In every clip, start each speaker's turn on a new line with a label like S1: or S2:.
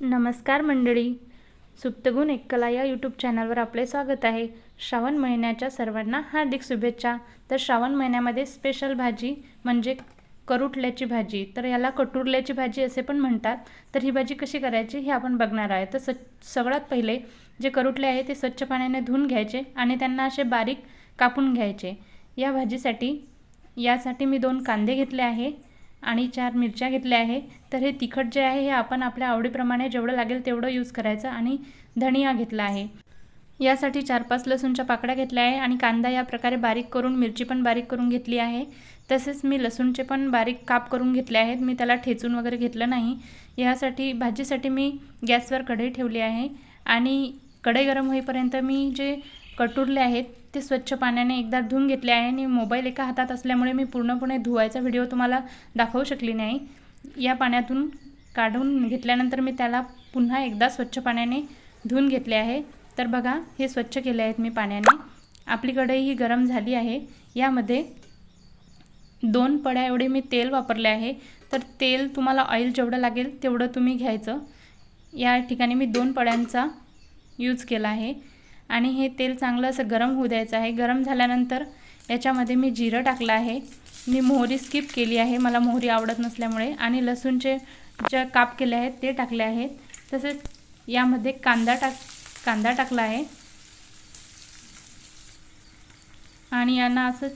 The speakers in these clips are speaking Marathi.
S1: नमस्कार मंडळी. सुप्तगुण एककला या यूट्यूब चॅनलवर आपले स्वागत आहे. श्रावण महिन्याच्या सर्वांना हार्दिक शुभेच्छा. तर श्रावण महिन्यामध्ये स्पेशल भाजी म्हणजे करुटल्याची भाजी. तर याला कटुरल्याची भाजी असे पण म्हणतात. तर ही भाजी कशी करायची हे आपण बघणार आहे. तर स सगळ्यात पहिले जे करुटले आहे ते स्वच्छ पाण्याने धुवून घ्यायचे आणि त्यांना असे बारीक कापून घ्यायचे. या भाजीसाठी यासाठी मी दोन कांदे घेतले आहे. आणि चार मिरच्या घेतल्या आहे. तर हे तिखट जे आहे हे आपण आपल्या आवडीप्रमाणे जेवढं लागेल तेवढं यूज करायचं आणि धनिया घेतला आहे. यासाठी चार पाच लसूणच्या पाकड्या घेतल्या आहे आणि कांदा या प्रकारे बारीक करून मिरची पण बारीक करून घेतली आहे. तसेच मी लसूणचे पण बारीक काप करून घेतले आहेत. मी त्याला ठेचून वगैरे घेतलं नाही. यासाठी भाजीसाठी मी गॅसवर कढई ठेवली आहे आणि कढई गरम होईपर्यंत मी जे कटुरले आहेत ते स्वच्छ पाण्याने एकदा धुवून घेतले आहे आणि मोबाईल एका हातात असल्यामुळे मी पूर्णपणे धुवायचा व्हिडिओ तुम्हाला दाखवू शकली नाही. या पाण्यातून काढून घेतल्यानंतर मी त्याला पुन्हा एकदा स्वच्छ पाण्याने धुवून घेतले आहे. तर बघा हे स्वच्छ केले आहेत मी पाण्याने. आपली कढई ही गरम झाली आहे. यामध्ये दोन पड्या एवढे मी तेल वापरले आहे. तर तेल तुम्हाला ऑइल जेवढं लागेल तेवढं तुम्ही घ्यायचं. या ठिकाणी मी दोन पड्यांचा यूज केला आहे. आणि हे तेल चांगलं असं गरम होऊ द्यायचं आहे. गरम झाल्यानंतर याच्यामध्ये मी जिरं टाकलं आहे. मी मोहरी स्किप केली आहे. मला मोहरी आवडत नसल्यामुळे. आणि लसूणचे ज्या काप केले आहेत ते टाकले आहेत. तसेच यामध्ये कांदा टाक कांदा टाकला आहे. आणि यांना असं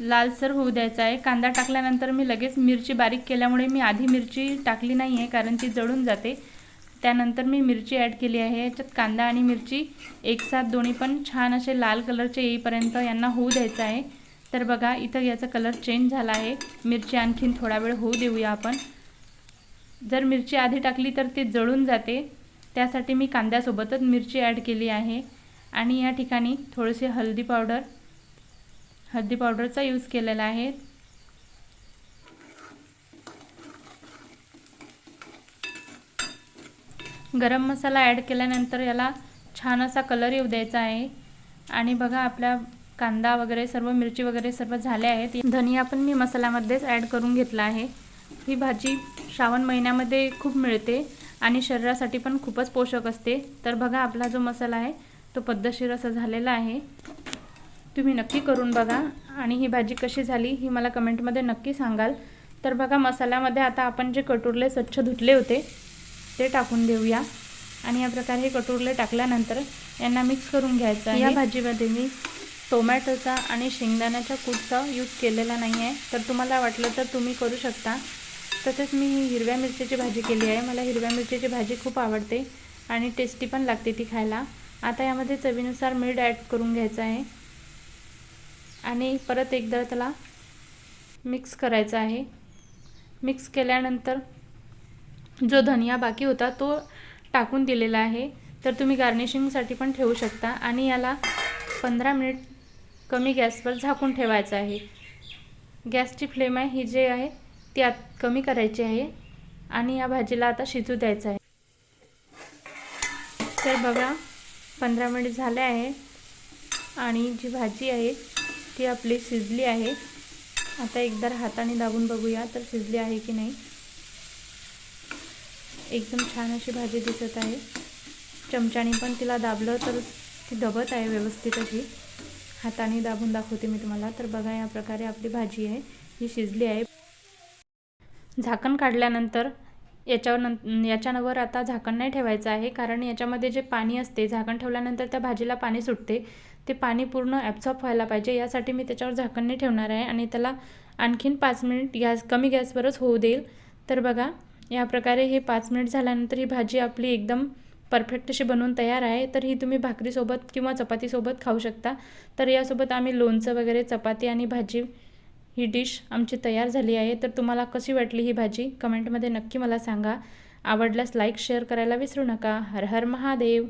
S1: लालसर होऊ द्यायचं आहे. कांदा टाकल्यानंतर मी लगेच मिरची बारीक केल्यामुळे मी आधी मिरची टाकली नाही आहे कारण ती जळून जाते. त्यानंतर मी मिरची ॲड केली आहे. याच्यात कांदा आणि मिरची एकसाथ दोन्ही पण छान असे लाल कलरचे येईपर्यंत यांना होऊ द्यायचं आहे. तर बघा इथं याचा कलर चेंज झाला आहे. मिरची आणखीन थोडा वेळ होऊ देऊया आपण. जर मिरची आधी टाकली तर ती जळून जाते. त्यासाठी मी कांद्यासोबतच मिरची ॲड केली आहे. आणि या ठिकाणी थोडेसे हळदी पावडर हळदी पावडरचा यूज केलेला आहे. गरम मसाला ॲड केल्यानंतर याला छान असा कलर येऊ द्यायचा आहे. आणि बघा आपल्या कांदा वगैरे सर्व मिरची वगैरे सर्व झाले आहेत. धनिया पण मी मसाल्यामध्येच ॲड करून घेतला आहे. ही भाजी श्रावण महिन्यामध्ये खूप मिळते आणि शरीरासाठी पण खूपच पोषक असते. तर बघा आपला जो मसाला आहे तो पद्धतशीर असा झालेला आहे. तुम्ही नक्की करून बघा. आणि ही भाजी कशी झाली ही मला कमेंटमध्ये नक्की सांगाल. तर बघा मसाल्यामध्ये आता आपण जे कटुरले स्वच्छ धुतले होते ते टाकून देऊया. आणि या प्रकारे हे कटुरले टाकल्यानंतर यांना मिक्स करून घ्यायचं आहे. या भाजीमध्ये मी टोमॅटोचा आणि शेंगदाण्याच्या कूटचा यूज केलेला नाही आहे तर तुम्हाला वाटलं तर तुम्ही करू शकता. तसेच मी ही हिरव्या मिरचीची भाजी केली आहे. मला हिरव्या मिरचीची भाजी खूप आवडते आणि टेस्टी पण लागते ती खायला. आता यामध्ये चवीनुसार मीठ ॲड करून घ्यायचं आहे. आणि परत एकदा त्याला मिक्स करायचं आहे. मिक्स केल्यानंतर जो धनिया बाकी होता तो टाकून दिलेला आहे. तर तुम्ही गार्निशिंगसाठी पण ठेवू शकता. आणि याला पंधरा मिनिट कमी गॅसवर झाकून ठेवायचं आहे. गॅसची फ्लेम आहे ही जे आहे ती आत कमी करायची आहे. आणि या भाजीला आता शिजू द्यायचं आहे. तर बघा पंधरा मिनिट झाले आहे. आणि जी भाजी आहे ती आपली शिजली आहे. आता एकदा हाताने दाबून बघूया तर शिजली आहे की नाही. एकदम छान अशी भाजी दिसत आहे. चमच्याने पण तिला दाबलं तर ती दबत आहे व्यवस्थित अशी. हाताने दाबून दाखवते मी तुम्हाला. तर बघा या प्रकारे आपली भाजी आहे. ही शिजली आहे. झाकण काढल्यानंतर याच्यावर नं याच्यावर आता झाकण नाही ठेवायचं आहे. कारण याच्यामध्ये जे पाणी असते झाकण ठेवल्यानंतर त्या भाजीला पाणी सुटते. ते पाणी पूर्ण ॲब्झॉर्ब व्हायला पाहिजे. यासाठी मी त्याच्यावर झाकण नाही ठेवणार आहे. आणि त्याला आणखीन पाच मिनिट गॅस कमी गॅसवरच होऊ देईल. तर बघा या प्रकारे हे पाच मिनिट झाल्यानंतर ही भाजी आपली एकदम परफेक्ट अशी बनवून तयार आहे. तर ही तुम्ही भाकरीसोबत किंवा चपातीसोबत खाऊ शकता. तर यासोबत आम्ही लोणचं वगैरे चपाती आणि भाजी ही डिश आमची तयार झाली आहे. तर तुम्हाला कशी वाटली ही भाजी? कमेंटमध्ये नक्की मला सांगा. आवडल्यास लाईक शेअर करायला विसरू नका. हर हर महादेव.